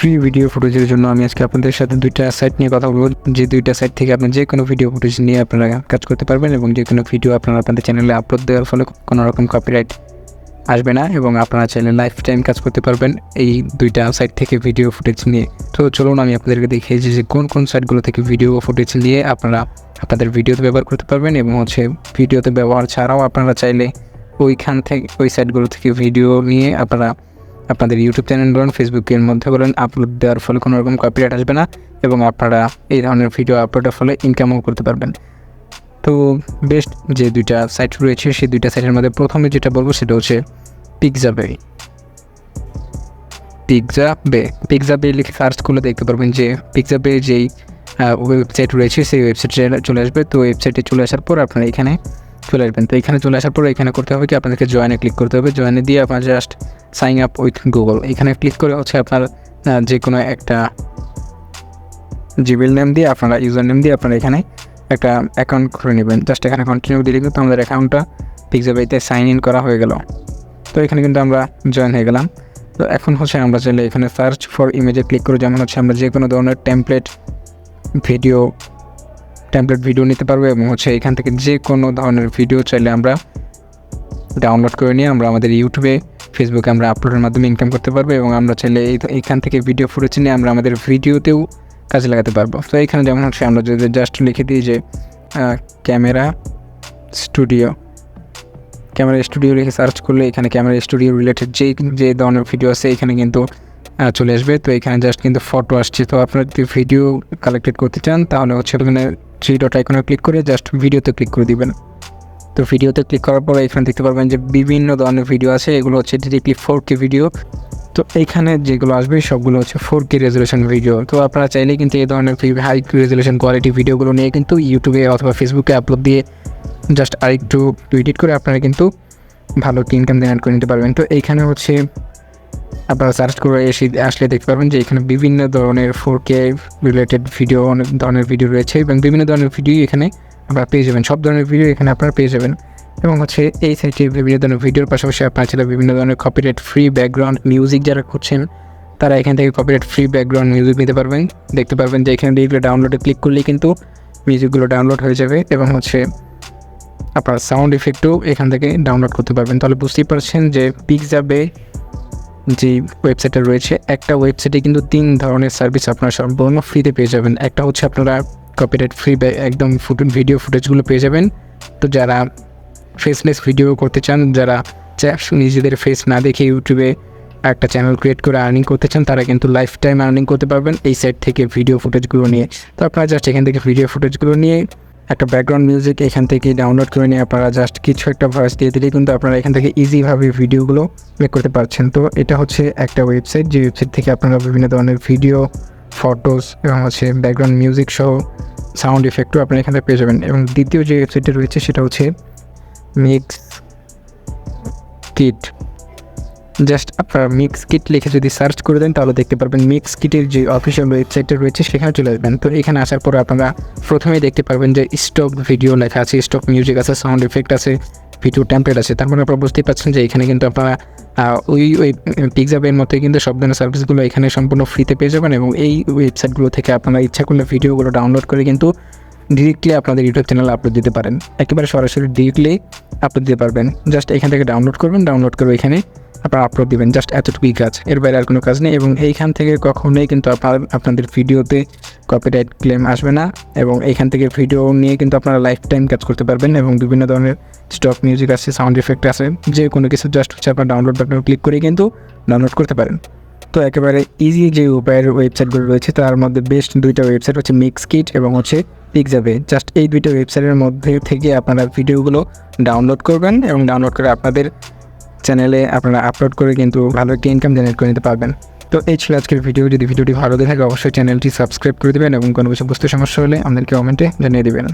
Free video ফুটেজের জন্য আমি আজকে আপনাদের সাথে দুইটা সাইট নিয়ে কথা বলব। যে দুইটা সাইট থেকে আপনি যে কোনো ভিডিও ফুটেজ নিয়ে আপনারা কাজ করতে পারবেন এবং যে কোনো ভিডিও আপনারা আপনাদের চ্যানেলে আপলোড দেওয়ার ফলে কোনো রকম কপিরাইট আসবে না এবং আপনারা চাইলে লাইফ টাইম কাজ করতে পারবেন এই দুইটা সাইট থেকে ভিডিও ফুটেজ নিয়ে। তো চলুন আমি আপনাদেরকে দেখিয়েছি যে কোন কোন সাইটগুলো থেকে ভিডিও ফুটেজ নিয়ে আপনারা আপনাদের ভিডিওতে ব্যবহার করতে পারবেন এবং হচ্ছে ভিডিওতে ব্যবহার ছাড়াও আপনারা চাইলে ওইখান থেকে ওই সাইটগুলো থেকে ভিডিও নিয়ে আপনারা আপনাদের ইউটিউব চ্যানেল বলেন ফেসবুকের মধ্যে বলেন আপলোড দেওয়ার ফলে কোনো রকম কপিরাইট আসবে না এবং আপনারা এই ধরনের ভিডিও আপলোডের ফলে ইনকামও করতে পারবেন। তো বেস্ট যে দুইটা সাইট রয়েছে, সেই দুইটা সাইটের মধ্যে প্রথমে যেটা বলব সেটা হচ্ছে পিকজা বে পিকজা বে পিকজা বে লিখে সার্চ করলে দেখতে পারবেন যে পিকজা বে যেই ওয়েবসাইট রয়েছে, সেই ওয়েবসাইটে চলে আসবে। তো ওয়েবসাইটে চলে আসার পর আপনারা এখানে চলে আসবেন। তো এখানে চলে আসার পর এখানে করতে হবে কি, আপনাদেরকে জয়েনে ক্লিক করতে হবে। জয়েনে দিয়ে আপনার just sign up with Google এখানে ক্লিক করে হচ্ছে আপনার যে কোনো একটা জিমেল নেম দিয়ে আপনারা ইউজার নেম দিয়ে আপনারা এখানে একটা অ্যাকাউন্ট খুলে নেবেন। জাস্ট এখানে কন্টিনিউ দিলে কিন্তু আমাদের অ্যাকাউন্টটা পিকজাবাইতে সাইন ইন করা হয়ে গেল। তো এখানে কিন্তু আমরা জয়েন হয়ে গেলাম। তো এখন হচ্ছে আমরা চাইলে এখানে সার্চ ফর ইমেজে ক্লিক করে যেমন হচ্ছে আমরা যে কোনো ধরনের টেমপ্লেট ভিডিও টেমপ্লেট ভিডিও নিতে পারব এবং হচ্ছে এখান থেকে যে কোনো ধরনের ভিডিও চাইলে আমরা ডাউনলোড করে নিয়ে আমরা আমাদের ইউটিউবে ফেসবুকে আমরা আপলোডের মাধ্যমে ইনকাম করতে পারব এবং আমরা চাইলে এই এইখান থেকে ভিডিও ফুটেজ নিয়ে আমরা আমাদের ভিডিওতেও কাজে লাগাতে পারব। তো এখানে যেমন হচ্ছে আমরা যদি জাস্ট লিখে দিই যে ক্যামেরা স্টুডিও ক্যামেরা স্টুডিও লিখে সার্চ করলে এখানে ক্যামেরা স্টুডিও রিলেটেড যে যে ধরনের ভিডিও আছে এখানে কিন্তু চলে আসবে। তো এখানে জাস্ট কিন্তু ফটো আসছে। তো আপনারা যদি ভিডিও কালেক্টেড করতে চান তাহলে হচ্ছে ওখানে থ্রি ডট আইকনে ক্লিক করে জাস্ট ভিডিওতে ক্লিক করে দিবেন। তো ভিডিওতে ক্লিক করার পর এখানে দেখতে পারবেন যে বিভিন্ন ধরনের ভিডিও আছে, এগুলো হচ্ছে ডিরেক্টলি ফোর কে ভিডিও তো এইখানে যেগুলো আসবে সবগুলো হচ্ছে ফোর কে রেজলিউশন ভিডিও তো আপনারা চাইলে কিন্তু এই ধরনের হাই রেজলিউশন কোয়ালিটি ভিডিওগুলো নিয়ে কিন্তু ইউটিউবে অথবা ফেসবুকে আপলোড দিয়ে জাস্ট আরেকটু এডিট করে আপনারা কিন্তু ভালো ইনকাম জেনারেট করে নিতে পারবেন। তো এইখানে হচ্ছে আপনারা সার্চ করে এসে আসলে দেখতে পারবেন যে এখানে বিভিন্ন ধরনের ফোর কে রিলেটেড ভিডিও অনেক ধরনের ভিডিও রয়েছে এবং বিভিন্ন ধরনের ভিডিও এখানে আপনারা পেয়ে যাবেন। সব ধরনের ভিডিও এখানে আপনারা পেয়ে যাবেন। এবং হচ্ছে এই সাইটে বিভিন্ন ধরনের ভিডিওর পাশাপাশি আপনারা ছিল বিভিন্ন ধরনের কপিরাইট ফ্রি ব্যাকগ্রাউন্ড মিউজিক যারা করছেন, তারা এখান থেকে কপিরাইট ফ্রি ব্যাকগ্রাউন্ড মিউজিক নিতে পারবেন। দেখতে পারবেন যে এখানে ডিরেক্টলি ডাউনলোডে ক্লিক করলেই কিন্তু মিউজিকগুলো ডাউনলোড হয়ে যাবে এবং হচ্ছে আপনার সাউন্ড ইফেক্টও এখান থেকে ডাউনলোড করতে পারবেন। তাহলে বুঝতেই পারছেন যে পিকজাবে যে ওয়েবসাইটটা রয়েছে, একটা ওয়েবসাইটে কিন্তু তিন ধরনের সার্ভিস আপনারা সম্পূর্ণ ফ্রিতে পেয়ে যাবেন। একটা হচ্ছে আপনারা কপিরাইট ফ্রি একদম ফুটেজ ভিডিও ফুটেজগুলো পেয়ে যাবেন। তো যারা ফেসলেস ভিডিও করতে চান, যারা নিজেদের ফেস না দেখে ইউটিউবে একটা চ্যানেল ক্রিয়েট করে আর্নিং করতে চান, তারা কিন্তু লাইফ টাইম আর্নিং করতে পারবেন এই সাইট থেকে ভিডিও ফুটেজগুলো নিয়ে। তো আপনারা জাস্ট এখান থেকে ভিডিও ফুটেজগুলো নিয়ে একটা ব্যাকগ্রাউন্ড মিউজিক এখান থেকে ডাউনলোড করে নিয়ে আপনারা জাস্ট কিছু একটা ভয়েস দিয়ে দিলেই কিন্তু আপনারা এখান থেকে ইজিভাবে ভিডিওগুলো মেক করতে পারছেন। তো এটা হচ্ছে একটা ওয়েবসাইট যে ওয়েবসাইট থেকে আপনারা বিভিন্ন ধরনের ভিডিও ফটোস এবং হচ্ছে ব্যাকগ্রাউন্ড মিউজিক সহ সাউন্ড ইফেক্টও আপনারা এখান থেকে পেয়ে যাবেন। এবং দ্বিতীয় যে ওয়েবসাইটটা রয়েছে সেটা হচ্ছে মিক্স কিট জাস্ট আপনারা মিক্স কিট লিখে যদি সার্চ করে দেন, তাহলে দেখতে পারবেন মিক্স কিটের যে অফিসিয়াল ওয়েবসাইটটা রয়েছে, সেখানে চলে আসবেন। তো এখানে আসার পর আপনারা প্রথমেই দেখতে পারবেন যে স্টক ভিডিও লেখা আছে স্টক মিউজিক আছে সাউন্ড এফেক্ট আছে ভিডিও টেমপ্লেট আছে। তার মানে আপনারা বুঝতেই পারছেন যে এখানে কিন্তু আপনারা ওই ওই পিকজাবের মতোই কিন্তু সব ধরনের সার্ভিসগুলো এখানে সম্পূর্ণ ফ্রিতে পেয়ে যাবেন এবং এই ওয়েবসাইটগুলো থেকে আপনারা ইচ্ছা করলে ভিডিওগুলো ডাউনলোড করে কিন্তু ডিরেক্টলি আপনাদের ইউটিউব চ্যানেলে আপলোড দিতে পারেন। একেবারে সরাসরি ডিরেক্টলি আপলোড দিতে পারবেন। জাস্ট এখান থেকে ডাউনলোড করবেন ডাউনলোড করে এখানে আপনারা আপলোড দিবেন জাস্ট এতটুকুই কাজ। এর বাইরে আর কোনো কাজ নেই এবং এইখান থেকে কখনোই কিন্তু আপনার, আপনাদের ভিডিওতে কপিরাইট ক্লেম আসবে না এবং এইখান থেকে ভিডিও নিয়ে কিন্তু আপনারা লাইফ টাইম কাজ করতে পারবেন এবং বিভিন্ন ধরনের স্টক মিউজিক আছে সাউন্ড এফেক্ট আছে, যে কোনো কিছু জাস্ট হচ্ছে আপনার ডাউনলোড বাটনে ক্লিক করে কিন্তু ডাউনলোড করতে পারেন। তো একেবারে ইজি যে উপায়ের ওয়েবসাইটগুলো রয়েছে, তার মধ্যে বেস্ট দুইটা ওয়েবসাইট হচ্ছে মিক্স কিট এবং হচ্ছে পিকজাবে জাস্ট এই দুইটা ওয়েবসাইটের মধ্যে থেকে আপনারা ভিডিওগুলো ডাউনলোড করবেন এবং ডাউনলোড করে আপনাদের চ্যানেলে আপনারা আপলোড করে কিন্তু ভালো একটি ইনকাম জেনারেট করে নিতে পারবেন। তো এই ছিল আজকের ভিডিও যদি ভিডিওটি ভালো দেখে থাকে, অবশ্যই চ্যানেলটি সাবস্ক্রাইব করে দেবেন এবং কোনো কিছু বুঝতে সমস্যা হলে আমাদেরকে কমেন্টে জানিয়ে দেবেন।